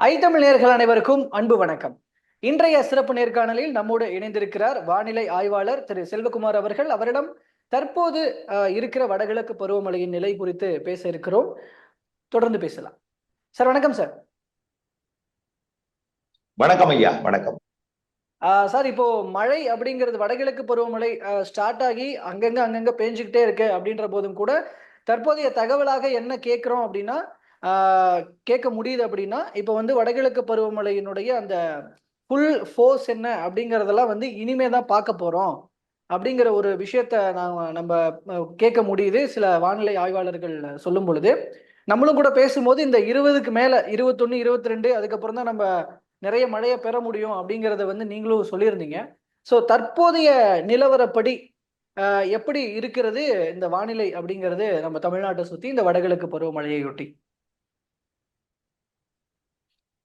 ஐத்தமிழ் நேயர்கள் அனைவருக்கும் அன்பு வணக்கம். இன்றைய சிறப்பு நேர்காணலில் நம்மோடு இணைந்திருக்கிறார் வானிலை ஆய்வாளர் திரு செல்வகுமார் அவர்கள். அவரிடம் தற்போது இருக்கிற வடகிழக்கு பருவமழையின் நிலை குறித்து பேச இருக்கிறோம். தொடர்ந்து பேசலாம். சார் வணக்கம் சார். வணக்கம் ஐயா வணக்கம். ஆஹ் சார் இப்போ மழை அப்படிங்கிறது வடகிழக்கு பருவமழை ஸ்டார்ட் ஆகி அங்கங்க அங்கங்க பேஞ்சுக்கிட்டே இருக்கு அப்படின்ற போதும் கூட தற்போதைய தகவலாக என்ன கேட்குறோம் அப்படின்னா கேட்க முடியுது அப்படின்னா இப்போ வந்து வடகிழக்கு பருவமழையினுடைய அந்த ஃபுல் ஃபோர்ஸ் என்ன அப்படிங்கிறதெல்லாம் வந்து இனிமே தான் பார்க்க போகிறோம் அப்படிங்கிற ஒரு விஷயத்த நான் நம்ம கேட்க முடியுது. சில வானிலை ஆய்வாளர்கள் சொல்லும் பொழுது நம்மளும் கூட பேசும்போது இந்த இருபதுக்கு மேலே இருபத்தொன்று இருபத்தி ரெண்டு அதுக்கப்புறம் தான் நம்ம நிறைய மழையை பெற முடியும் அப்படிங்கிறத வந்து நீங்களும் சொல்லியிருந்தீங்க. ஸோ தற்போதைய நிலவரப்படி எப்படி இருக்கிறது இந்த வானிலை அப்படிங்கிறது நம்ம தமிழ்நாட்டை சுற்றி இந்த வடகிழக்கு பருவமழையையொட்டி?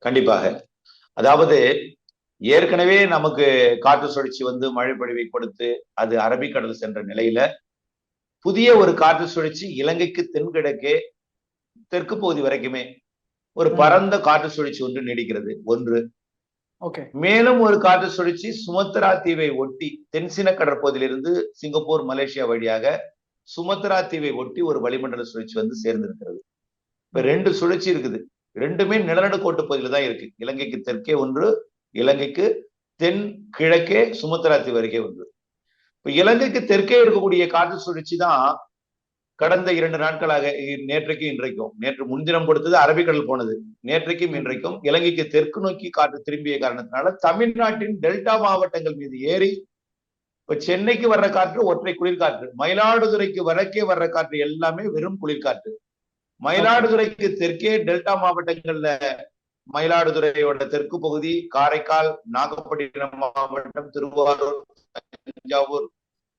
கண்டிப்பாக. அதாவது ஏற்கனவே நமக்கு காற்று சுழற்சி வந்து மழை பொழிவை கொடுத்து அது அரபிக்கடல் சென்ற நிலையில புதிய ஒரு காற்று சுழற்சி இலங்கைக்கு தென்கிழக்கே தெற்கு பகுதி வரைக்குமே ஒரு. பரந்த காற்று சுழற்சி ஒன்று நீடிக்கிறது. ஒன்று. ஓகே. மேலும் ஒரு காற்று சுழற்சி சுமத்ரா தீவை ஒட்டி தென்சின கடற்பகுதியிலிருந்து சிங்கப்பூர் மலேசியா வழியாக சுமத்ரா தீவை ஒட்டி ஒரு வளிமண்டல சுழற்சி வந்து சேர்ந்திருக்கிறது. இப்ப ரெண்டு சுழற்சி இருக்குது. ரெண்டுமே நிலநடுக்கோட்டு பகுதியில தான் இருக்கு. இலங்கைக்கு தெற்கே ஒன்று இலங்கைக்கு தென் கிழக்கே சுமத்ராத்தி வருகே ஒன்று. இப்ப இலங்கைக்கு தெற்கே இருக்கக்கூடிய காற்று சுழற்சி தான் கடந்த இரண்டு நாட்களாக நேற்றைக்கும் இன்றைக்கும். நேற்று முன்தினம் கொடுத்தது அரபிக்கடல் போனது. நேற்றைக்கும் இன்றைக்கும் இலங்கைக்கு தெற்கு நோக்கி காற்று திரும்பிய காரணத்தினால தமிழ்நாட்டின் டெல்டா மாவட்டங்கள் மீது ஏறி இப்ப சென்னைக்கு வர்ற காற்று ஒற்றை குளிர்காற்று. மயிலாடுதுறைக்கு வடக்கே வர்ற காற்று எல்லாமே வெறும் குளிர்காற்று. மயிலாடுதுறைக்கு தெற்கே டெல்டா மாவட்டங்கள்ல மயிலாடுதுறையோட தெற்கு பகுதி காரைக்கால் நாகப்பட்டினம் மாவட்டம் திருவாரூர் தஞ்சாவூர்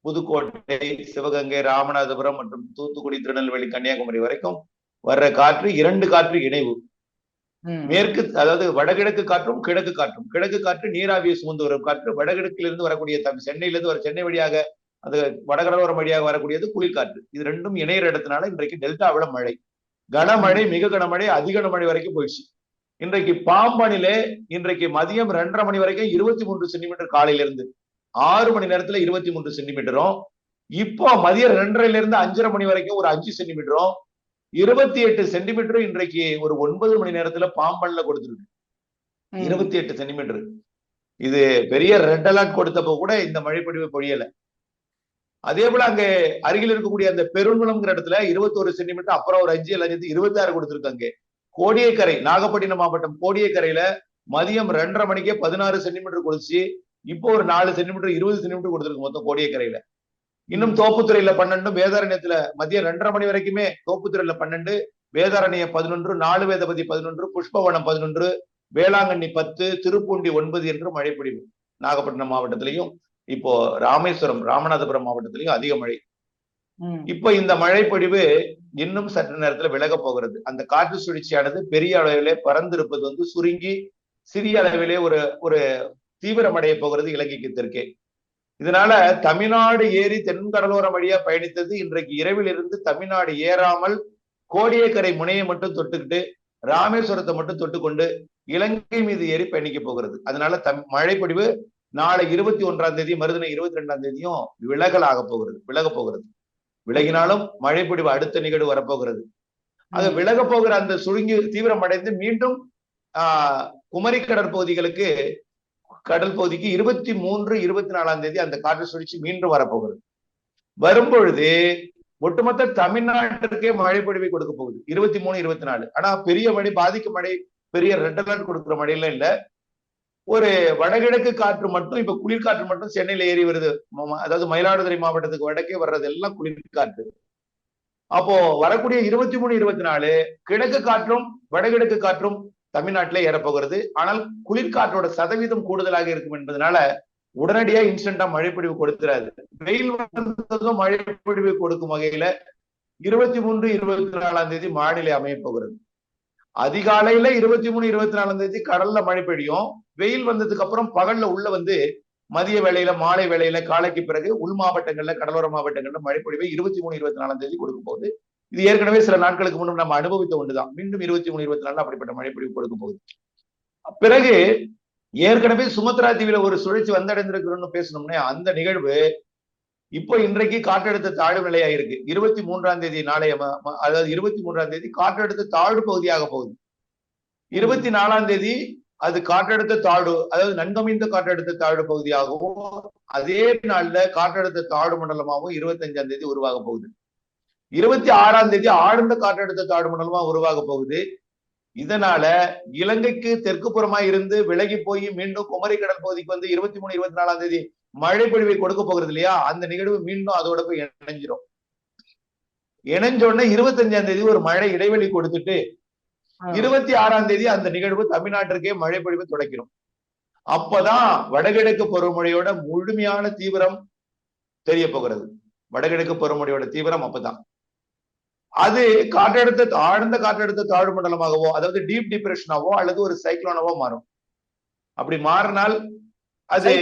புதுக்கோட்டை சிவகங்கை ராமநாதபுரம் மற்றும் தூத்துக்குடி திருநெல்வேலி கன்னியாகுமரி வரைக்கும் வர்ற காற்று இரண்டு காற்று இணைவு. மேற்கு அதாவது வடகிழக்கு காற்றும் கிழக்கு காற்றும். கிழக்கு காற்று நீராவியை சுமந்து வரும் காற்று. வடகிழக்கிலிருந்து வரக்கூடிய தமிழ் சென்னையிலிருந்து வர சென்னை வழியாக அது வடகடலோரம் வழியாக வரக்கூடியது குளிர்காற்று. இது ரெண்டும் இணையிற இடத்தினால இன்றைக்கு டெல்டாவில மழை. கனமழை மிக கனமழை அதிக கனமழை வரைக்கும் போயிடுச்சு. இன்றைக்கு பாம்பனிலே இன்றைக்கு மதியம் ரெண்டரை மணி வரைக்கும் இருபத்தி மூன்று சென்டிமீட்டர் காலையில இருந்து ஆறு மணி நேரத்துல இருபத்தி மூன்று சென்டிமீட்டரும் இப்போ மதியம் ரெண்டரைல இருந்து அஞ்சரை மணி வரைக்கும் ஒரு அஞ்சு சென்டிமீட்டரும் இருபத்தி எட்டு சென்டிமீட்டரும் இன்றைக்கு ஒரு ஒன்பது மணி நேரத்துல பாம்பன்ல கொடுத்துருக்கு. இருபத்தி எட்டு சென்டிமீட்டர். இது பெரிய ரெட் அலர்ட் கொடுத்தப்போ கூட இந்த மழைப்பொழிவு பொழியல. அதே போல அங்க அருகில் இருக்கக்கூடிய அந்த பெருங்குளம்ங்கிற இடத்துல இருபத்தோரு சென்டிமீட்டர் அப்புறம் ஒரு அஞ்சு லட்சத்து இருபத்தி ஆறு கொடுத்துருக்காங்க கோடியக்கரை நாகப்பட்டினம் மாவட்டம் கோடியக்கரையில மதியம் ரெண்டரை மணிக்கே பதினாறு சென்டிமீட்டர் கொடுத்து இப்போ ஒரு நாலு சென்டிமீட்டர் இருபது சென்டிமீட்டர் கொடுத்துருக்கு மொத்தம் கோடியக்கரையில. இன்னும் தோப்புத்துறையில பன்னெண்டு வேதாரண்யத்துல மதியம் ரெண்டரை மணி வரைக்குமே தோப்புத்துறையில பன்னெண்டு வேதாரண்யம் பதினொன்று நாலு வேதபதி பதினொன்று புஷ்பவனம் பதினொன்று வேளாங்கண்ணி பத்து திருப்பூண்டி ஒன்பது என்று மழை பொழிவு நாகப்பட்டினம் மாவட்டத்திலையும். இப்போ ராமேஸ்வரம் ராமநாதபுரம் மாவட்டத்திலையும் அதிக மழை. இப்ப இந்த மழை பொழிவு இன்னும் சற்று நேரத்துல விலக போகிறது. அந்த காற்று சுழற்சியானது பெரிய அளவிலே பறந்திருப்பது வந்து சுருங்கி சிறிய அளவிலே ஒரு ஒரு தீவிரமடைய போகிறது இலங்கைக்கு தெற்கே. இதனால தமிழ்நாடு ஏறி தென்கடலோரம் வழியா பயணித்தது இன்றைக்கு இரவில் இருந்து தமிழ்நாடு ஏறாமல் கோடியக்கரை முனையை மட்டும் தொட்டுக்கிட்டு ராமேஸ்வரத்தை மட்டும் தொட்டுக்கொண்டு இலங்கை மீது ஏறி பயணிக்க போகிறது. அதனால தம் மழைப்பொழிவு நாளை இருபத்தி ஒன்றாம் தேதி மறுதினம் இருபத்தி ரெண்டாம் தேதியும் விலகலாக போகிறது விலக போகிறது. விலகினாலும் மழைப்பொழிவு அடுத்த நிகழ்வு வரப்போகிறது. அது விலக போகிற அந்த சுருங்கி தீவிரமடைந்து மீண்டும் ஆஹ் குமரி கடற்பகுதிகளுக்கு கடல் பகுதிக்கு இருபத்தி மூன்று இருபத்தி நாலாம் தேதி அந்த காற்று சுழற்சி மீண்டும் வரப்போகிறது. வரும்பொழுது ஒட்டுமொத்த தமிழ்நாட்டிற்கே மழை பொழிவை கொடுக்க போகுது இருபத்தி மூணு இருபத்தி நாலு. ஆனா பெரிய மழை பாதிக்கும் மழை பெரிய ரெட் அலர்ட் கொடுக்குற மழையெல்லாம் இல்ல. ஒரு வடகிழக்கு காற்று மட்டும் இப்ப குளிர்காற்று மட்டும் சென்னையில ஏறி வருது. அதாவது மயிலாடுதுறை மாவட்டத்துக்கு வடக்கே வர்றது எல்லாம் குளிர்காற்று. அப்போ வரக்கூடிய இருபத்தி மூணு இருபத்தி நாலு கிழக்கு காற்றும் வடகிழக்கு காற்றும் தமிழ்நாட்டிலே ஏறப்போகிறது. ஆனால் குளிர்காற்றோட சதவீதம் கூடுதலாக இருக்கும் என்பதனால உடனடியா இன்ஸ்டன்டா மழைப்பொழிவு கொடுத்துறாது. வெயில் வந்ததும் மழைப்பொழிவு கொடுக்கும் வகையில இருபத்தி மூன்று இருபத்தி நாலாம் தேதி வானிலை அமைய போகிறது. அதிகாலையில இருபத்தி மூணு இருபத்தி நாலாம் தேதி கடல்ல மழை பெய்யும். வெயில் வந்ததுக்கு அப்புறம் பகல்ல உள்ள வந்து மதிய வேளையில மாலை வேளையில காலைக்கு பிறகு உள் மாவட்டங்கள்ல கடலோர மாவட்டங்கள்ல மழைப்பொழிவை இருபத்தி மூணு இருபத்தி நாலாம் தேதி கொடுக்கும் போது இது ஏற்கனவே சில நாட்களுக்கு முன்னும் நம்ம அனுபவித்த ஒன்றுதான் மீண்டும் இருபத்தி மூணு இருபத்தி நாலு அப்படிப்பட்ட மழைப்படி கொடுக்கும் போது. பிறகு ஏற்கனவே சுமத்ரா தீவில ஒரு சுழற்சி வந்தடைந்திருக்கிறோம்னு பேசணும்னே அந்த நிகழ்வு இப்போ இன்றைக்கு காற்றழுத்த தாழ்வு நிலையா இருக்கு. இருபத்தி மூன்றாம் தேதி நாளைய அதாவது இருபத்தி மூன்றாம் தேதி காற்றழுத்த தாழ்வு பகுதியாக போகுது. இருபத்தி நாலாம் தேதி அது காற்றழுத்த தாழ்வு அதாவது நன்கமைந்த காற்றழுத்த தாழ்வு பகுதியாகவும் அதே நாள்ல காற்றழுத்த தாழ்வு மண்டலமாகவும் இருபத்தஞ்சாம் தேதி உருவாக போகுது. இருபத்தி ஆறாம் தேதி ஆழ்ந்த காற்றழுத்த தாழ்வு மண்டலமா உருவாக போகுது. இதனால இலங்கைக்கு தெற்கு புறமா இருந்து விலகி போய் மீண்டும் குமரி கடல் பகுதிக்கு வந்து இருபத்தி மூணு இருபத்தி நாலாம் தேதி மழை பொழிவை கொடுக்க போகிறது இல்லையா? அந்த நிகழ்வு மீண்டும் அதோட போய் இணைஞ்சிரும். இணைஞ்ச உடனே இருபத்தஞ்சாம் தேதி ஒரு மழை இடைவெளி கொடுத்துட்டு இருபத்தி ஆறாம் தேதி அந்த நிகழ்வு தமிழ்நாட்டிற்கே மழை பொழிவு தொடக்கிறோம் அப்பதான் வடகிழக்கு பருவமழையோட முழுமையான தீவிரம் தெரிய போகிறது. வடகிழக்கு பருவமழையோட தீவிரம் அப்பதான். அது காற்றழுத்த ஆழ்ந்த காற்றழுத்த தாழ்வு மண்டலமாகவோ அதாவது டீப் டிப்ரெஷனாவோ அல்லது ஒரு சைக்ளோனாவோ மாறும். அப்படி மாறினால் அது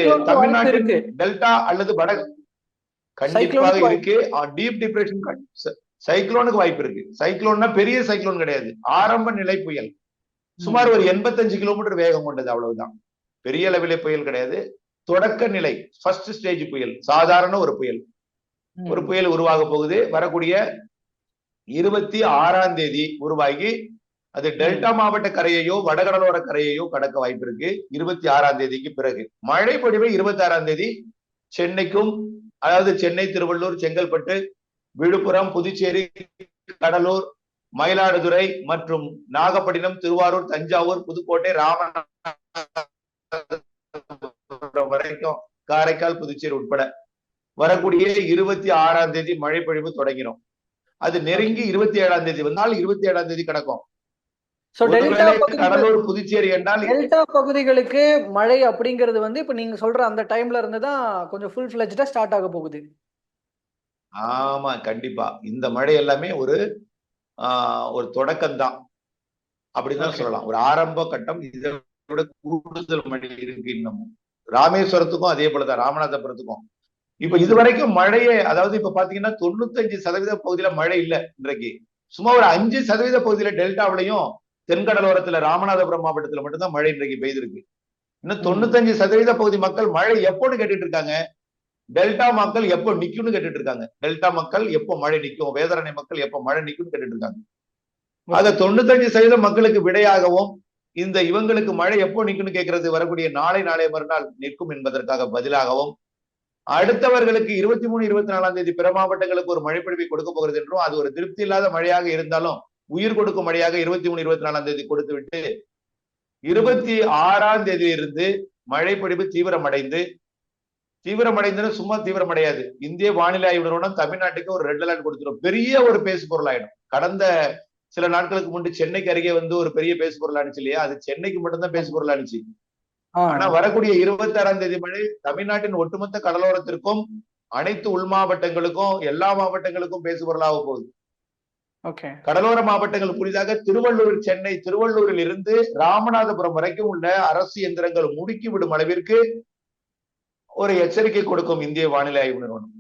இருக்கு. டெல்டா அல்லது வட கண்டிப்பாக இருக்கு. டீப் டிப்ரெஷன் சைக்ளோனுக்கு வாய்ப்பு. இருக்கு. சைக்ளோன்னா பெரிய சைக்ளோன் கிடையாது. ஆரம்ப நிலை புயல். சுமார் ஒரு எண்பத்தஞ்சு கிலோமீட்டர் வேகம் கொண்டது அவ்வளவுதான். பெரிய அளவிலே புயல் கிடையாது. தொடக்க நிலை ஃபர்ஸ்ட் ஸ்டேஜ் புயல் சாதாரண ஒரு புயல். ஒரு புயல் உருவாக போகுது. வரக்கூடிய இருபத்தி ஆறாம் தேதி உருவாகி அது டெல்டா மாவட்ட கரையையோ வடகடலோர கரையையோ கடக்க வாய்ப்பு இருக்கு இருபத்தி ஆறாம் தேதிக்கு பிறகு. மழை பொழிவு இருபத்தி ஆறாம் தேதி சென்னைக்கும் அதாவது சென்னை திருவள்ளூர் செங்கல்பட்டு விழுப்புரம் புதுச்சேரி கடலூர் மயிலாடுதுறை மற்றும் நாகப்பட்டினம் திருவாரூர் தஞ்சாவூர் புதுக்கோட்டை ராமநாதபுரம் வரைக்கும் காரைக்கால் புதுச்சேரி உட்பட வரக்கூடிய இருபத்தி ஆறாம் தேதி மழை பொழிவு தொடங்கிடும் அது நெருங்கி இருபத்தி ஏழாம் தேதி வந்தால் இருபத்தி ஏழாம் தேதி கிடக்கும். கடலூர் புதுச்சேரி என்றால் டெல்டா பகுதிகளுக்கு மழை அப்படிங்கிறது வந்து இப்ப நீங்க சொல்ற அந்த டைம்ல இருந்து தான் கொஞ்சம் ஃபுல் ஃபிளெஜ்டா ஸ்டார்ட் ஆக போகுது. ஆமா கண்டிப்பா. இந்த மழை எல்லாமே ஒரு ஒரு தொடக்கம் தான். அப்படிதான். சொல்லலாம். ஒரு ஆரம்ப கட்டம் இதை விட கூடுதல் மழை இருக்கு இன்னமும். ராமேஸ்வரத்துக்கும் அதே போலதான் ராமநாதபுரத்துக்கும். இப்ப இதுவரைக்கும் மழையே அதாவது இப்ப பாத்தீங்கன்னா தொண்ணூத்தஞ்சு சதவீத பகுதியில மழை இல்ல இன்றைக்கு. சும்மா ஒரு அஞ்சு சதவீத பகுதியில டெல்டாவிலையும் தென்கடலோரத்துல ராமநாதபுரம் மாவட்டத்துல மட்டும்தான் மழை இன்றைக்கு பெய்திருக்கு. இன்னும் தொண்ணூத்தஞ்சு சதவீத பகுதி மக்கள் மழை எப்போன்னு கேட்டுட்டு இருக்காங்க டெல்டா மக்கள் எப்போ நிக்கும்னு கேட்டுட்டு இருக்காங்க டெல்டா மக்கள் எப்போ மழை நிக்கும்? வேதாரணை மக்கள் எப்போ மழை நிக்கும்னு கேட்டுட்டு இருக்காங்க அத தொண்ணூத்தஞ்சு சதவீத மக்களுக்கு விடையாகவும் இந்த இவங்களுக்கு மழை எப்போ நிக்கும்னு கேட்கறது வரக்கூடிய நாளை நாளை மறுநாள் நிற்கும் என்பதற்காக பதிலாகவும் அடுத்தவர்களுக்கு இருபத்தி மூணு இருபத்தி நாலாம் தேதி பிற மாவட்டங்களுக்கு ஒரு மழைப்பொழிவை கொடுக்க போகிறது என்றும் அது ஒரு திருப்தி இல்லாத மழையாக இருந்தாலும் உயிர் கொடுக்கும் மழையாக இருபத்தி மூணு இருபத்தி நாலாம் தேதி கொடுத்து விட்டு இருபத்தி ஆறாம் தேதியிலிருந்து மழைப்பொழிவு தீவிரமடைந்து தீவிரமடைந்துன்னு சும்மா தீவிரமடையாது. இந்திய வானிலை ஆய்வு நிறுவனம் தமிழ்நாட்டுக்கு ஒரு ரெட் அலர்ட் கொடுத்துரும். பெரிய ஒரு பேசு பொருள் ஆயிடும் கடந்த சில நாட்களுக்கு முன்பு சென்னைக்கு அருகே வந்து ஒரு பெரிய பேசு பொருள் ஆனிச்சு இல்லையா? அது சென்னைக்கு மட்டும்தான் பேசு பொருள் ஆனிச்சு. ஆ, ஆனா வரக்கூடிய இருபத்தி ஆறாம் தேதி மழை தமிழ்நாட்டின் ஒட்டுமொத்த கடலோரத்திற்கும் அனைத்து உள் மாவட்டங்களுக்கும் எல்லா மாவட்டங்களுக்கும் பேசு பொருளாக போகுது. கடலோர மாவட்டங்கள் புதிதாக திருவள்ளூர் சென்னை திருவள்ளூரில் இருந்து ராமநாதபுரம் வரைக்கும் உள்ள அரசு எந்திரங்கள் முடுக்கி விடும் அளவிற்கு ஒரு எச்சரிக்கை கொடுக்கும் இந்திய வானிலை ஆய்வு நிறுவனம்.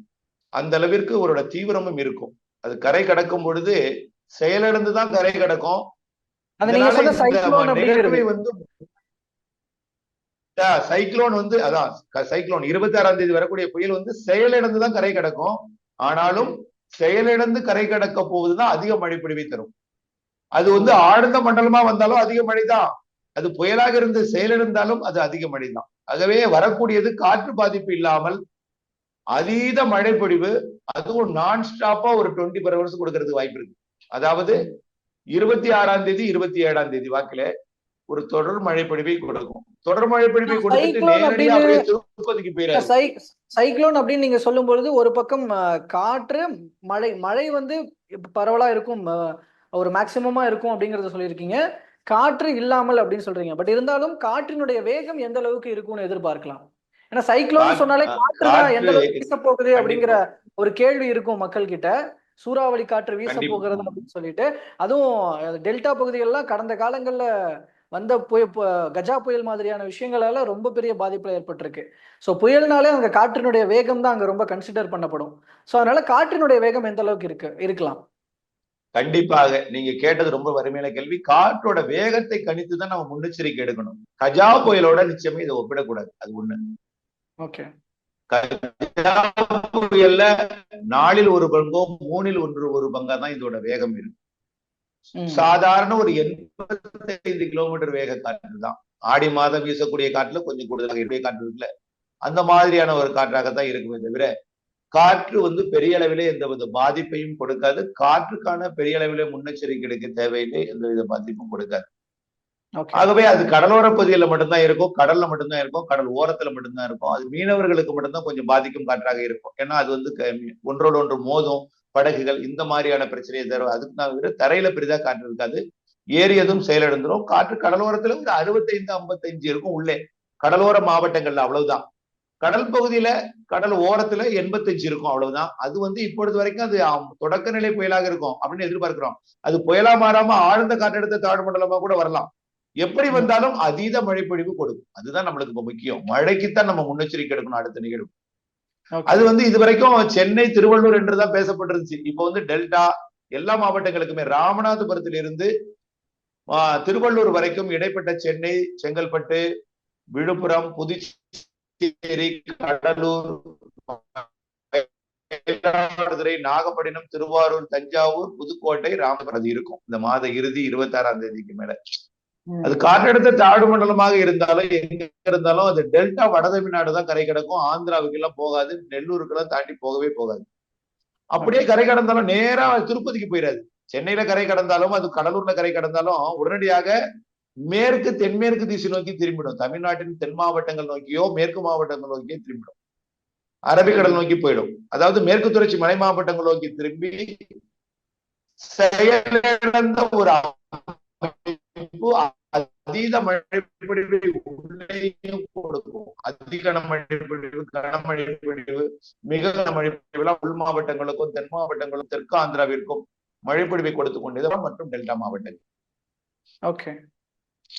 அந்த அளவிற்கு ஒரு தீவிரமும் இருக்கும். அது கரை கடக்கும் பொழுது செயலிழந்து தான் கரை கடக்கும். சைக்ளோன் வந்து அதான் சைக்ளோன் இருபத்தி ஆறாம் தேதி வரக்கூடிய புயல் வந்து செயலிழந்து தான் கரை கடக்கும். ஆனாலும் செயலிழந்து கரை கடக்க போகுதுதான் அதிக மழை பொழிவை தரும். அது வந்து ஆழ்ந்த மண்டலமா வந்தாலும் அதிக மழை தான். அது புயலாக இருந்து செயலிழந்தாலும் அது அதிக மழை தான். ஆகவே வரக்கூடியது காற்று பாதிப்பு இல்லாமல் அதீத மழை பொழிவு அதுவும் நான் ஸ்டாப்பா ஒரு டுவெண்ட்டி பர் ஹவர்ஸ் கொடுக்கறதுக்கு வாய்ப்பு இருக்கு. அதாவது இருபத்தி ஆறாம் தேதி இருபத்தி ஏழாம் தேதி வாக்குல ஒரு தொடர் மழை பொழிவை கொடுக்கும். தொடர் மழை பொழிவை கொடுத்துட்டு சைக்ளோன் அப்படின்னு நீங்க சொல்லும் பொழுது ஒரு பக்கம் காற்று மழை மழை வந்து பரவலா இருக்கும் ஒரு மேக்சிமமா இருக்கும் அப்படிங்கறத சொல்லியிருக்கீங்க. காற்று இல்லாமல் அப்படின்னு சொல்றீங்க. பட் இருந்தாலும் காற்றினுடைய வேகம் எந்த அளவுக்கு இருக்கும்னு எதிர்பார்க்கலாம். ஏன்னா சைக்ளோன் சொன்னாலே காற்று தான் எந்த அளவுக்கு வீச போகுது அப்படிங்கிற ஒரு கேள்வி இருக்கும் மக்கள் கிட்ட சூறாவளி காற்று வீச. போகிறது அப்படின்னு சொல்லிட்டு. அதுவும் டெல்டா பகுதிகள்லாம் கடந்த காலங்கள்ல வந்த புய கஜா புயல் மாதிரியான விஷயங்களால ரொம்ப பெரிய பாதிப்புல ஏற்பட்டிருக்கு. ஸோ புயல்னாலே அங்க காற்றினுடைய வேகம் தான் அங்க ரொம்ப கன்சிடர் பண்ணப்படும். ஸோ அதனால காற்றினுடைய வேகம் எந்த அளவுக்கு இருக்கு இருக்கலாம். கண்டிப்பாக நீங்க கேட்டது ரொம்ப வறுமையான கேள்வி. காற்றோட வேகத்தை கணித்து தான் நம்ம முன்னெச்சரிக்கை எடுக்கணும். கஜா புயலோட நிச்சயமா இதை ஒப்பிடக்கூடாது. அது ஒண்ணு. ஓகே. கஜா புயல்ல நாளில் ஒரு பங்கோ மூணில் ஒன்று ஒரு பங்கா தான் இதோட வேகம் இருக்கு. சாதாரண ஒரு எண்பத்தைந்து கிலோமீட்டர் வேக காற்று தான் ஆடி மாதம் வீசக்கூடிய காற்றுல கொஞ்சம் கூடுதலாக இருக்கக்கூடிய காற்று இருக்குல்ல அந்த மாதிரியான ஒரு காற்றாகத்தான் இருக்குமே தவிர காற்று வந்து பெரிய அளவிலே எந்த வித பாதிப்பையும் கொடுக்காது. காற்றுக்கான பெரிய அளவிலே முன்னெச்சரிக்கை எடுக்க தேவையில்லை எந்த வித பாதிப்பும் கொடுக்காது. ஆகவே அது கடலோர பகுதியில மட்டும்தான் இருக்கும் கடல்ல மட்டும்தான் இருக்கும் கடல் ஓரத்துல மட்டும்தான் இருக்கும். அது மீனவர்களுக்கு மட்டும்தான் கொஞ்சம் பாதிக்கும் காற்றாக இருக்கும். ஏன்னா அது வந்து ஒன்றோடு ஒன்று மோதும் படகுகள் இந்த மாதிரியான பிரச்சனையை தரும். அதுக்கு நான் விட தரையில பெரிதா காற்று இருக்காது. ஏறியதும் செயலிழந்துடும் காற்று கடலோரத்துல ஒரு அறுபத்தைந்து ஐம்பத்தஞ்சு இருக்கும் உள்ளே. கடலோர மாவட்டங்கள்ல அவ்வளவுதான். கடல் பகுதியில கடல் ஓரத்துல எண்பத்தஞ்சு இருக்கும் அவ்வளவுதான். அது வந்து இப்பொழுது வரைக்கும் அது தொடக்க நிலை புயலாக இருக்கும் அப்படின்னு எதிர்பார்க்கிறோம். அது புயலா மாறாம ஆழ்ந்த காற்றழுத்த தாழ்வு மண்டலமா கூட வரலாம். எப்படி வந்தாலும் அதீத மழைப்பொழிவு கொடுக்கும். அதுதான் நம்மளுக்கு முக்கியம். மழைக்குத்தான் நம்ம முன்னெச்சரிக்கை எடுக்கணும் அடுத்த நிகழ்வு. அது வந்து இது வரைக்கும் சென்னை திருவள்ளூர் என்றுதான் பேசப்பட்டிருந்துச்சு. இப்போ வந்து டெல்டா எல்லா மாவட்டங்களுக்குமே ராமநாதபுரத்தில் இருந்து திருவள்ளூர் வரைக்கும் இடைப்பட்ட சென்னை செங்கல்பட்டு விழுப்புரம் புதுச்சேரி கடலூர் மயிலாடுதுறை நாகப்பட்டினம் திருவாரூர் தஞ்சாவூர் புதுக்கோட்டை ராமநாதபுரம் இருக்கும். இந்த மாத இறுதி இருபத்தி ஆறாம் தேதிக்கு மேல. அது காற்றழுத்த தாழ்வு மண்டலமாக இருந்தாலும் எங்க இருந்தாலும் அது டெல்டா வட தமிழ்நாடு தான் கரை கிடக்கும். ஆந்திராவுக்கு எல்லாம் போகாது. நெல்லூருக்கு எல்லாம் தாண்டி போகவே போகாது. அப்படியே கரை கடந்தாலும் நேரா திருப்பதிக்கு போயிடாது சென்னையில கரை கடந்தாலும் அது கடலூர்ல கரை கடந்தாலும் உடனடியாக மேற்கு தென்மேற்கு திசை நோக்கி திரும்பிடும். தமிழ்நாட்டின் தென் மாவட்டங்கள் நோக்கியோ மேற்கு மாவட்டங்கள் நோக்கியோ திரும்பிடும். அரபிக்கடல் நோக்கி போயிடும். அதாவது மேற்கு தொடர்ச்சி மலை மாவட்டங்கள் நோக்கி திரும்பி செயலிழந்த ஒரு அதீத மழைப்பொழிவை உள்ளேயும் கொடுக்கும். அதிகன மழைப்பொழிவு கனமழைப்பொழிவு மிக மழைப்பொழிவு உள் மாவட்டங்களுக்கும் தென் மாவட்டங்களுக்கும் தெற்கு ஆந்திராவிற்கும் மழைப்பொழிவை கொடுத்து கொண்டது மற்றும் டெல்டா மாவட்டங்கள். ஓகே.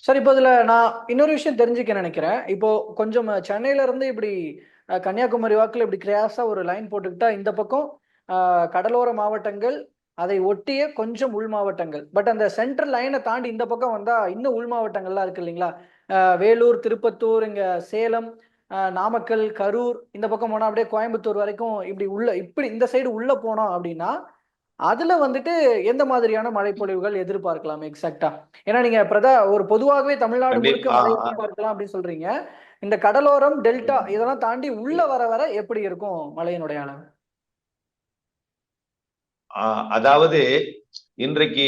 சார் இப்போ இதுல நான் இன்னொரு விஷயம் தெரிஞ்சுக்க நினைக்கிறேன். இப்போ கொஞ்சம் சென்னையில இருந்து இப்படி கன்னியாகுமரி வாக்குல இப்படி கிராஸா ஒரு லைன் போட்டுக்கிட்டா இந்த பக்கம் கடலோர மாவட்டங்கள் அதை ஒட்டிய கொஞ்சம் உள் மாவட்டங்கள். பட் அந்த சென்ட்ரல் லைனை தாண்டி இந்த பக்கம் வந்தா இன்னும் உள் மாவட்டங்கள்லாம் இருக்கு இல்லைங்களா? வேலூர் திருப்பத்தூர் இங்க சேலம் நாமக்கல் கரூர் இந்த பக்கம் போனா அப்படியே கோயம்புத்தூர் வரைக்கும் இப்படி உள்ள இப்படி இந்த சைடு உள்ள போனோம் அப்படின்னா அதுல வந்துட்டு எந்த மாதிரியான மழைப்பொழிவுகள் எதிர்பார்க்கலாம் எக்ஸாக்டா ஏன்னா நீங்க பிரதா ஒரு பொதுவாகவே தமிழ்நாடு முழுக்க மழை எதிர்பார்க்கலாம் அப்படின்னு சொல்றீங்க. இந்த கடலோரம் டெல்டா இதெல்லாம் தாண்டி உள்ள வர வர எப்படி இருக்கும் மழையினுடைய அளவு? அதாவது இன்றைக்கு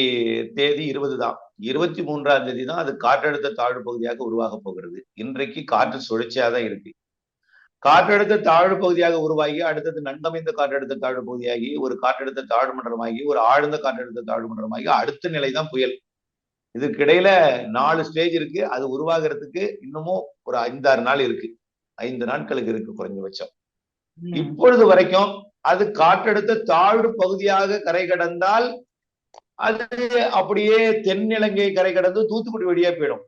தேதி இருபது தான். இருபத்தி மூன்றாம் தேதி தான் அது காற்றழுத்த தாழ்வு பகுதியாக உருவாக போகிறது. இன்றைக்கு காற்று சுழற்சியா தான் இருக்கு. காற்றழுத்த தாழ்வு பகுதியாக உருவாகி அடுத்தது நன்கமைந்த காற்றழுத்த தாழ்வு பகுதியாகி ஒரு காற்றழுத்த தாழ்வு மண்டலமாகி ஒரு ஆழ்ந்த காற்றழுத்த தாழ்வு மண்டலமாகி அடுத்த நிலை தான் புயல். இதுக்கு இடையில நாலு ஸ்டேஜ் இருக்கு. அது உருவாகிறதுக்கு இன்னமும் ஒரு ஐந்தாறு நாள் இருக்கு. ஐந்து நாட்களுக்கு இருக்கு குறைஞ்சபட்சம். இப்பொழுது வரைக்கும் அது காற்றெடுத்த தாழ்வு பகுதியாக கரை கடந்தால் அது அப்படியே தென்னிலங்கை கரை கடந்து தூத்துக்குடி வழியா போயிடும்.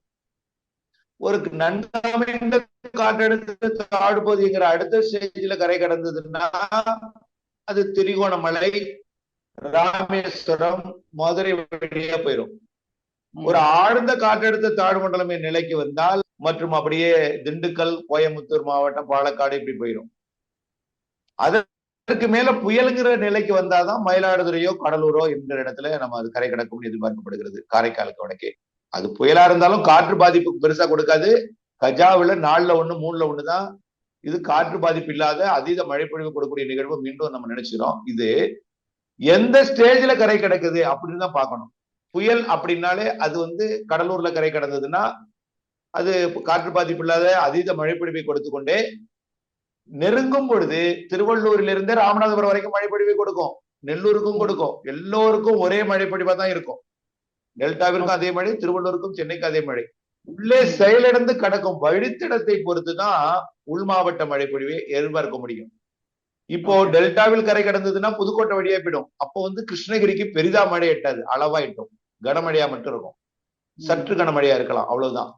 ஒரு நன்கமைந்த காற்றெடுத்த தாழ்வு பகுதிங்கிற அடுத்த ஸ்டேஜில் கரை கடந்ததுன்னா அது திரிகோணமலை ராமேஸ்வரம் மதுரை வழியா போயிடும். ஒரு ஆழ்ந்த காற்றழுத்த தாழ்வு மண்டலம் நிலைக்கு வந்தால் மற்றும் அப்படியே திண்டுக்கல் கோயம்புத்தூர் மாவட்டம் பாலக்காடு இப்படி போயிடும். அதுக்கு மேல புயலுங்கிற நிலைக்கு வந்தாதான் மயிலாடுதுறையோ கடலூரோ என்கிற இடத்துல நம்ம அது கரை கடக்கும் எதிர்பார்க்கப்படுகிறது. காரைக்காலுக்கு வடக்கே. அது புயலா இருந்தாலும் காற்று பாதிப்பு பெருசா கொடுக்காது. கஜாவுல நாலுல ஒண்ணு மூணுல ஒண்ணுதான். இது காற்று பாதிப்பு இல்லாத அதீத மழைப்பொழிவு கொடுக்கக்கூடிய நிகழ்வு மீண்டும் நம்ம நினைச்சிடும் இது எந்த ஸ்டேஜ்ல கரை கிடக்குது அப்படின்னு தான் பார்க்கணும். புயல் அப்படின்னாலே அது வந்து கடலூர்ல கரை கிடந்ததுன்னா அது காற்று பாதிப்பு இல்லாத அதீத மழைப்பொழிவை கொடுத்து கொண்டே நெருங்கும் பொழுது திருவள்ளூரிலிருந்தே ராமநாதபுரம் வரைக்கும் மழைப்பொழிவை கொடுக்கும். நெல்லூருக்கும் கொடுக்கும். எல்லோருக்கும் ஒரே மழைப்பொழிவா தான் இருக்கும். டெல்டாவிற்கும் அதே மழை திருவள்ளூருக்கும் சென்னைக்கும் அதே மழை. உள்ளே செயலிழந்து கடக்கும் வழித்தடத்தை பொறுத்துதான் உள் மாவட்ட மழைப்பொழிவை எதிர்பார்க்க முடியும். இப்போ டெல்டாவில் கரை கடந்ததுன்னா புதுக்கோட்டை வழியா போயிடும். அப்போ வந்து கிருஷ்ணகிரிக்கு பெரிதா மழை எட்டாது. அளவா எட்டும் கனமழையா மட்டும் இருக்கும். சற்று கனமழையா இருக்கலாம். அவ்வளவுதான்.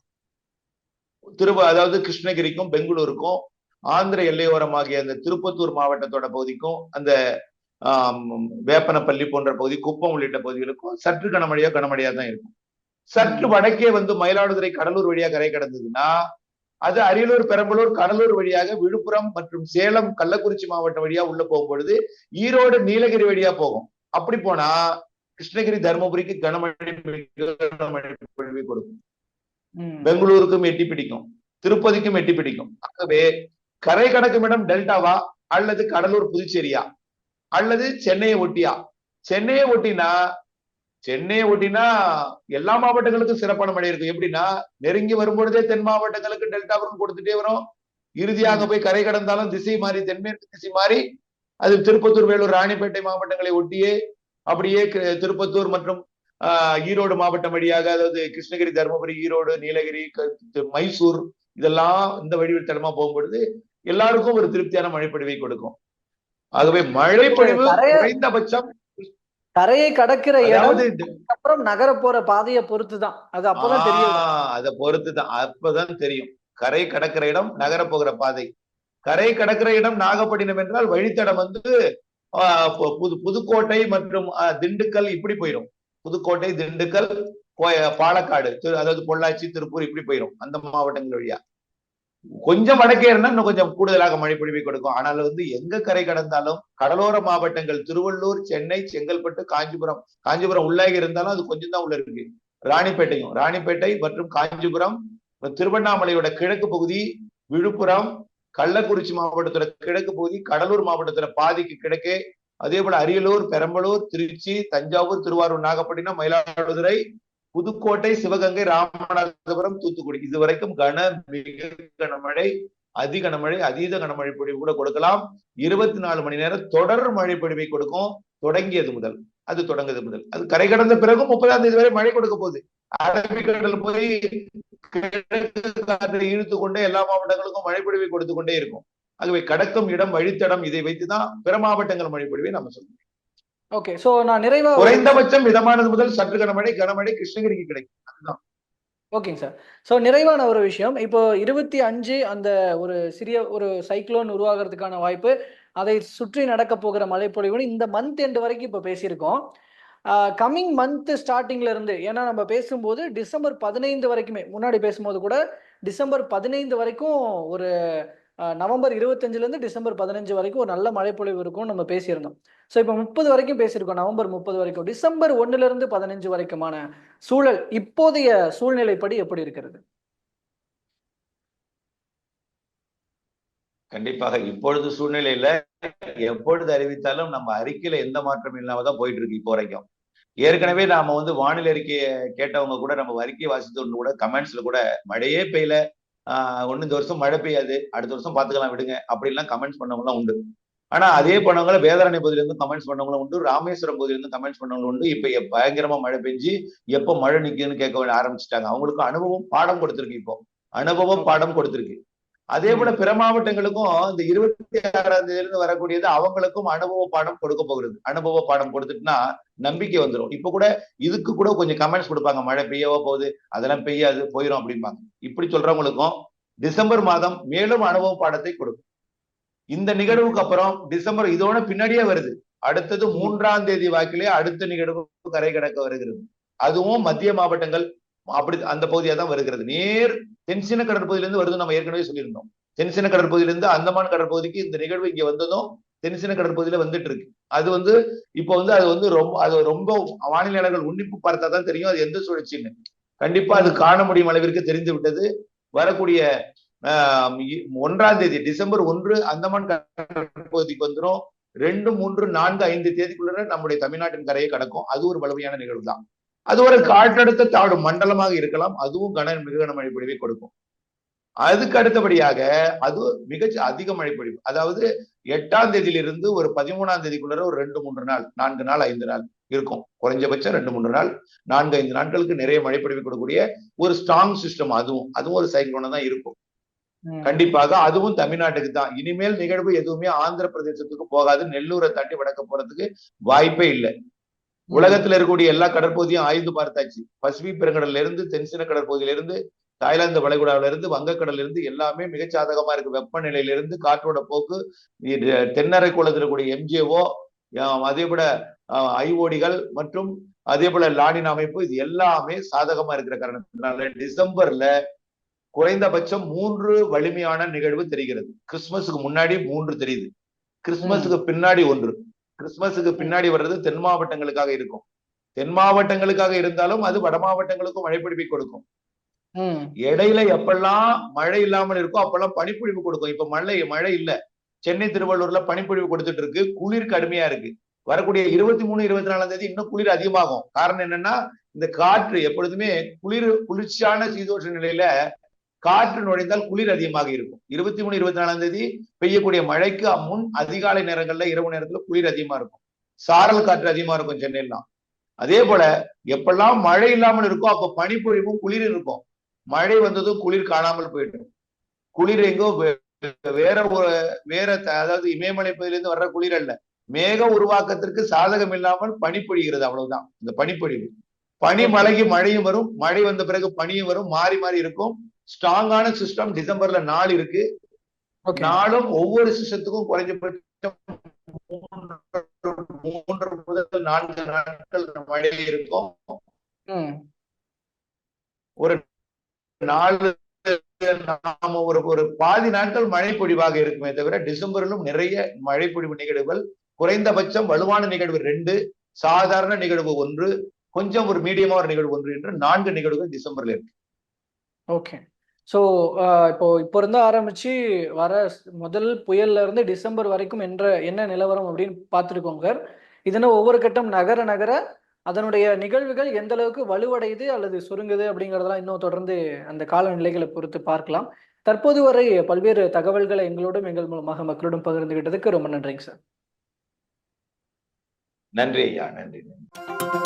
திரும்ப அதாவது கிருஷ்ணகிரிக்கும் பெங்களூருக்கும் ஆந்திர எல்லையோரமாகிய அந்த திருப்பத்தூர் மாவட்டத்தோட பகுதிக்கும் அந்த வேப்பனப்பள்ளி போன்ற பகுதி குப்பம் உள்ளிட்ட பகுதிகளுக்கும் சற்று கனமழையா கனமழையா தான் இருக்கும். சற்று வடக்கே வந்து மயிலாடுதுறை கடலூர் வழியா கரை கடந்ததுன்னா அது அரியலூர் பெரம்பலூர் கடலூர் வழியாக விழுப்புரம் மற்றும் சேலம் கள்ளக்குறிச்சி மாவட்டம் வழியா உள்ள போகும்பொழுது ஈரோடு நீலகிரி வழியா போகும். அப்படி போனா கிருஷ்ணகிரி தருமபுரிக்கு கனமழை பொழிவை கொடுக்கும். பெங்களூருக்கும் எட்டி பிடிக்கும். திருப்பதிக்கும் எட்டி பிடிக்கும். ஆகவே கரை கடக்கும் இடம் டெல்டாவா? அல்லது கடலூர் புதுச்சேரியா? அல்லது சென்னையை ஒட்டியா? சென்னையை ஒட்டினா சென்னையை ஒட்டினா எல்லா மாவட்டங்களுக்கும் சிறப்பான மழை இருக்கும். எப்படின்னா நெருங்கி வரும்பொழுதே தென் மாவட்டங்களுக்கு டெல்டாவுக்கும் கொடுத்துட்டே வரும். இறுதியாக போய் கரை கடந்தாலும் திசை மாறி தென்மேற்கு திசை மாறி அது திருப்பத்தூர் வேலூர் ராணிப்பேட்டை மாவட்டங்களை ஒட்டியே அப்படியே திருப்பத்தூர் மற்றும் ஈரோடு மாவட்டம் வழியாக அதாவது கிருஷ்ணகிரி தருமபுரி ஈரோடு நீலகிரி மைசூர் இதெல்லாம் இந்த வழிவட்டமா போகும்பொழுது எல்லாருக்கும் ஒரு திருப்தியான மழைப்பொழிவை கொடுக்கும். ஆகவே மழைப்பொழிவு குறைந்தபட்சம் கரையை கடக்கிற அப்புறம் நகர போற பாதையை பொறுத்து தான் அது அப்பதான் தெரியும். அதை பொறுத்துதான். அப்பதான் தெரியும். கரை கடக்கிற இடம் நகர போகிற பாதை. கரை கடக்கிற இடம் நாகப்பட்டினம் என்றால் வழித்தடம் வந்து புது புதுக்கோட்டை மற்றும் திண்டுக்கல் இப்படி போயிடும் புதுக்கோட்டை திண்டுக்கல் பாலக்காடு அதாவது பொள்ளாச்சி திருப்பூர் இப்படி போயிடும் அந்த மாவட்டங்கள் வழியா. கொஞ்சம் வடக்கே இருந்தால் இன்னும் கொஞ்சம் கூடுதலாக மழை பொழிவை கொடுக்கும். ஆனால் வந்து எங்க கரை கடந்தாலும் கடலோர மாவட்டங்கள் திருவள்ளூர் சென்னை செங்கல்பட்டு காஞ்சிபுரம் காஞ்சிபுரம் உள்ளாக இருந்தாலும் அது கொஞ்சம் தான் உள்ள இருக்கு. ராணிப்பேட்டையும் ராணிப்பேட்டை மற்றும் காஞ்சிபுரம் திருவண்ணாமலையோட கிழக்கு பகுதி விழுப்புரம் கள்ளக்குறிச்சி மாவட்டத்தோட கிழக்கு பகுதி கடலூர் மாவட்டத்துல பாதிக்கு கிழக்கே அதே போல அரியலூர் பெரம்பலூர் திருச்சி தஞ்சாவூர் திருவாரூர் நாகப்பட்டினம் மயிலாடுதுறை புதுக்கோட்டை சிவகங்கை ராமநாதபுரம் தூத்துக்குடி. இதுவரைக்கும் கன மிக கனமழை அதி கனமழை அதீத கனமழை பொழிவு கூட கொடுக்கலாம். இருபத்தி நாலு மணி நேரம் தொடர் மழை பொழிவை கொடுக்கும். தொடங்கியது முதல். அது தொடங்குது முதல். அது கரை கடந்த பிறகும் முப்பதாம் தேதி வரை மழை கொடுக்க போகுது. அரபிக்கடல் போய் கிழக்கு காற்றை இழுத்து கொண்டே எல்லா மாவட்டங்களுக்கும் மழை பொழிவை கொடுத்து கொண்டே இருக்கும். ஆகவே கடக்கும் இடம் வழித்தடம் இதை வைத்துதான் பிற மாவட்டங்கள் மழை பொழிவை நம்ம சொல்லணும் ஓகே சோ நான் நிறைவா குறைந்தபட்சம் மிதமானது முதல் சற்று கனமழை கனமழை கிருஷ்ணகிரிக்கு கிடைக்கும். ஓகேங்க சார் ஸோ நிறைவான ஒரு விஷயம். இப்போ இருபத்தி அஞ்சு அந்த ஒரு சிறிய ஒரு சைக்ளோன் உருவாகிறதுக்கான வாய்ப்பு அதை சுற்றி நடக்க போகிற மழைப்பொழிவுன்னு இந்த மந்த் எண்டு வரைக்கும் இப்போ பேசியிருக்கோம். கம்மிங் மந்த் ஸ்டார்டிங்ல இருந்து ஏன்னா நம்ம பேசும்போது டிசம்பர் பதினைந்து வரைக்குமே முன்னாடி பேசும்போது கூட டிசம்பர் பதினைந்து வரைக்கும் ஒரு நவம்பர் இருபத்தஞ்சுல இருந்து டிசம்பர் பதினஞ்சு வரைக்கும் ஒரு நல்ல மழைப்பொழிவு இருக்கும் நம்ம பேசியிருந்தோம். ஸோ இப்போ முப்பது வரைக்கும் பேசியிருக்கோம் நவம்பர் முப்பது வரைக்கும். டிசம்பர் ஒன்றுலேருந்து இருந்து பதினஞ்சு வரைக்குமான சூழல் இப்போதைய சூழ்நிலைப்படி எப்படி இருக்கிறது? கண்டிப்பாக இப்பொழுது சூழ்நிலையில எப்பொழுது அறிவித்தாலும் நம்ம அறிக்கையில எந்த மாற்றம் இல்லாம தான் போயிட்டு இருக்கு இப்போ வரைக்கும். ஏற்கனவே நாம வந்து வானிலை அறிக்கையை கேட்டவங்க கூட நம்ம அறிக்கையை வாசித்தவங்க கூட கமெண்ட்ஸ்ல கூட மழையே பெய்யல. ஆஹ் இந்த வருஷம் மழை பெய்யாது அடுத்த வருஷம் பாத்துக்கலாம் விடுங்க அப்படின்லாம் கமெண்ட்ஸ் பண்ணவங்களாம் உண்டு. ஆனா அதே பண்ணவங்கள வேதாரணை பகுதியிலேருந்து கமெண்ட்ஸ் பண்ணவங்களும் உண்டு ராமேஸ்வரம் பகுதியிலேருந்து கமெண்ட்ஸ் பண்ணவங்களும் உண்டு. இப்போ பயங்கரமா மழை பெஞ்சு எப்போ மழை நிக்குதுன்னு கேட்க வேண்டிய ஆரம்பிச்சுட்டாங்க. அவங்களுக்கு அனுபவம் பாடம் கொடுத்துருக்கு இப்போ. அனுபவம் பாடம் கொடுத்துருக்கு. அதே போல பிற மாவட்டங்களுக்கும் இந்த இருபத்தி ஆறாம் தேதியில இருந்து வரக்கூடியது அவங்களுக்கும் அனுபவ பாடம் கொடுக்க போகிறது. அனுபவ பாடம் கொடுத்துட்டுனா நம்பிக்கை வந்துடும் இப்ப கூட இதுக்கு கூட கொஞ்சம் கமெண்ட்ஸ் கொடுப்பாங்க. மழை பெய்யவோ போகுது அதெல்லாம் பெய்யாது போயிடும் அப்படிம்பாங்க. இப்படி சொல்றவங்களுக்கும் டிசம்பர் மாதம் மேலும் அனுபவ பாடத்தை கொடுக்கும். இந்த நிகழ்வுக்கு அப்புறம் டிசம்பர் இதோட பின்னாடியே வருது. அடுத்தது மூன்றாம் தேதி வாக்கிலே அடுத்த நிகழ்வு கரை கடக்க வருகிறது. அதுவும் மத்திய மாவட்டங்கள் அப்படி அந்த பகுதியாக தான் வருகிறது. நேர் தென்சின கடற்பகுதியிலிருந்து வருது நம்ம ஏற்கனவே சொல்லியிருந்தோம். தென்சின கடற்பகுதியிலிருந்து அந்தமான் கடற்பகுதிக்கு இந்த நிகழ்வு இங்க வந்ததும் தென்சின கடற்பகுதியில வந்துட்டு இருக்கு அது வந்து இப்போ வந்து அது வந்து ரொம்ப அது ரொம்ப வானிலையாளர்கள் உன்னிப்பு பார்த்தா தான் தெரியும் அது எந்த சுழற்சின்னு. கண்டிப்பா அது காண முடியும் அளவிற்கு தெரிந்து விட்டது. வரக்கூடிய ஒன்றாம் தேதி டிசம்பர் ஒன்று அந்தமான் கடற்பகுதிக்கு வந்துடும் ரெண்டு மூன்று நான்கு ஐந்து தேதிக்குள்ள நம்முடைய தமிழ்நாட்டின் கரையை கடக்கும். அது ஒரு வலிமையான நிகழ்வு தான் அது ஒரு காற்றழுத்த தாழ்வு மண்டலமாக இருக்கலாம். அதுவும் கன மிக கனமழை பொழிவை கொடுக்கும். அதுக்கு அடுத்தபடியாக அது மிக அதிக மழை பொழிவு. அதாவது எட்டாம் தேதியிலிருந்து ஒரு பதிமூணாம் தேதிக்குள்ள ஒரு ரெண்டு மூன்று நாள் நான்கு நாள் ஐந்து நாள் இருக்கும். குறைஞ்சபட்சம் ரெண்டு மூன்று நாள் நான்கு ஐந்து நாட்களுக்கு நிறைய மழை பொழிவு கொடுக்கக்கூடிய ஒரு ஸ்ட்ராங் சிஸ்டம் அதுவும். அதுவும் ஒரு சைக்ளோனா தான் இருக்கும். கண்டிப்பாக அதுவும் தமிழ்நாட்டுக்கு தான். இனிமேல் நிகழ்வு எதுவுமே ஆந்திர பிரதேசத்துக்கு போகாது. நெல்லூரை தாண்டி வடக்க போறதுக்கு வாய்ப்பே இல்லை. உலகத்துல இருக்கக்கூடிய எல்லா கடற்பகுதியும் ஆய்ந்து பார்த்தாச்சு. பசிபிக் பெருங்கடல்ல இருந்து தென்சின கடற்பகுதியில இருந்து தாய்லாந்து வளைகுடாவில இருந்து வங்கக்கடல்ல இருந்து எல்லாமே மிக சாதகமா இருக்கு. வெப்பநிலையில இருந்து காற்றோட போக்கு தென்னரை குளத்தில் இருக்கக்கூடிய எம்ஜிஓ அதே போல ஐஓடிகள் மற்றும் அதே போல லானின் அமைப்பு இது எல்லாமே சாதகமா இருக்கிற காரணத்தினால டிசம்பர்ல குறைந்தபட்சம் மூன்று வலிமையான நிகழ்வு தெரிகிறது. கிறிஸ்துமஸுக்கு முன்னாடி மூன்று தெரியுது. கிறிஸ்துமஸுக்கு பின்னாடி ஒன்று. கிறிஸ்துமஸுக்கு பின்னாடி வர்றது தென் மாவட்டங்களுக்காக இருக்கும். தென் மாவட்டங்களுக்காக இருந்தாலும் அது வட மாவட்டங்களுக்கும் மழைப்பிடிப்பை கொடுக்கும். இடையில எப்பெல்லாம் மழை இல்லாமல் இருக்கோ அப்பெல்லாம் பனிப்பொழிவு கொடுக்கும். இப்ப மழை மழை இல்ல. சென்னை திருவள்ளூர்ல பனிப்பொழிவு கொடுத்துட்டு இருக்கு. குளிர் கடுமையா இருக்கு. வரக்கூடிய இருபத்தி மூணு இருபத்தி நாலாம் தேதி இன்னும் குளிர் அதிகமாகும். காரணம் என்னன்னா இந்த காற்று எப்பொழுதுமே குளிர் குளிர்ச்சியான சீதோஷ நிலையில காற்று நுழைந்தால் குளிர் அதிகமாக இருக்கும். இருபத்தி மூணு இருபத்தி நாலாம் தேதி பெய்யக்கூடிய மழைக்கு முன் அதிகாலை நேரங்கள்ல இரவு நேரத்துல குளிர் அதிகமா இருக்கும். சாரல் காற்று அதிகமா இருக்கும் சென்னையெல்லாம் அதே போல எப்பெல்லாம் மழை இல்லாமல் இருக்கோ அப்ப பனிப்பொழிவும் குளிர் இருக்கும். மழை வந்ததும் குளிர் காணாமல் போயிடும். குளிர் எங்கோ வேற ஒரு வேற அதாவது இமயமலை பகுதியிலிருந்து வர்ற குளிர் அல்ல. மேக உருவாக்கத்திற்கு சாதகம் இல்லாமல் பனி பொழிகிறது அவ்வளவுதான். இந்த பனிப்பொழிவு. பனி மழைக்கு மழையும் வரும். மழை வந்த பிறகு பனியும் வரும். மாறி மாறி இருக்கும். ஸ்ட்ராங்கான சிஸ்டம் டிசம்பர்ல நாள் இருக்கு. நாளும் ஒவ்வொரு சிஸ்டத்துக்கும் குறைஞ்சபட்சம் மூன்று முதல் நான்கு நாட்கள் மழை இருக்கும். ஒரு நாலு நாம ஒரு ஒரு பாதி நாட்கள் மழை பொழிவாக இருக்குமே தவிர டிசம்பரிலும் நிறைய மழை பொழிவு நிகழ்வுகள். குறைந்தபட்சம் வலுவான நிகழ்வு ரெண்டு சாதாரண நிகழ்வு ஒன்று கொஞ்சம் ஒரு மீடியமா ஒரு நிகழ்வு ஒன்று என்று நான்கு நிகழ்வுகள் டிசம்பர்ல இருக்கு. ஓகே ஸோ uh, இப்போ இப்போ இருந்து ஆரம்பிச்சு வர முதல் புயல்ல இருந்து டிசம்பர் வரைக்கும் என்ற என்ன நிலவரம் அப்படின்னு பார்த்துருக்கோங்க சார். ஒவ்வொரு கட்டம் நகர நகர அதனுடைய நிகழ்வுகள் எந்த அளவுக்கு வலுவடையுது அல்லது சுருங்குது அப்படிங்கிறதெல்லாம் இன்னும் தொடர்ந்து அந்த காலநிலைகளை பொறுத்து பார்க்கலாம். தற்போது வரை பல்வேறு தகவல்களை எங்களோடும் எங்கள் மூலமாக மக்களோடும் பகிர்ந்துகிட்டதுக்கு ரொம்ப நன்றிங்க சார். நன்றி ஐயா. நன்றி நன்றி.